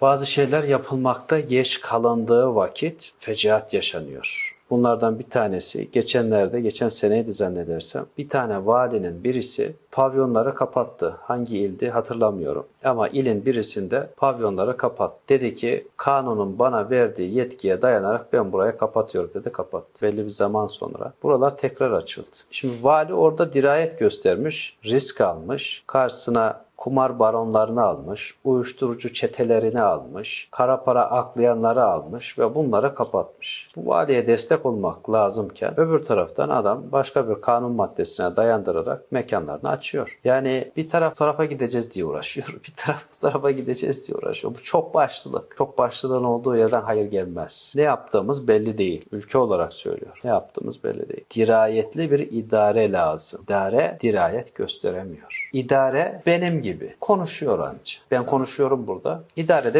Bazı şeyler yapılmakta geç kalındığı vakit fecaat yaşanıyor. Bunlardan bir tanesi geçenlerde, geçen seneydi zannedersem bir tane valinin birisi pavyonları kapattı. Hangi ildi hatırlamıyorum. Ama ilin birisinde pavyonları kapat. Dedi ki kanunun bana verdiği yetkiye dayanarak ben buraya kapatıyorum dedi kapattı. Belli bir zaman sonra buralar tekrar açıldı. Şimdi vali orada dirayet göstermiş, risk almış. Karşısına kumar baronlarını almış, uyuşturucu çetelerini almış, kara para aklayanları almış ve bunları kapatmış. Bu valiye destek olmak lazımken öbür taraftan adam başka bir kanun maddesine dayandırarak mekanlarını açıyor. Yani bir taraf tarafa gideceğiz diye uğraşıyor, bir taraf bu tarafa gideceğiz diye uğraşıyor. Bu çok başlılık. Çok başlılığın olduğu yerden hayır gelmez. Ne yaptığımız belli değil. Ülke olarak söylüyor. Ne yaptığımız belli değil. Dirayetli bir idare lazım. İdare dirayet gösteremiyor. İdare benim gibi konuşuyor anca. Ben konuşuyorum burada. İdarede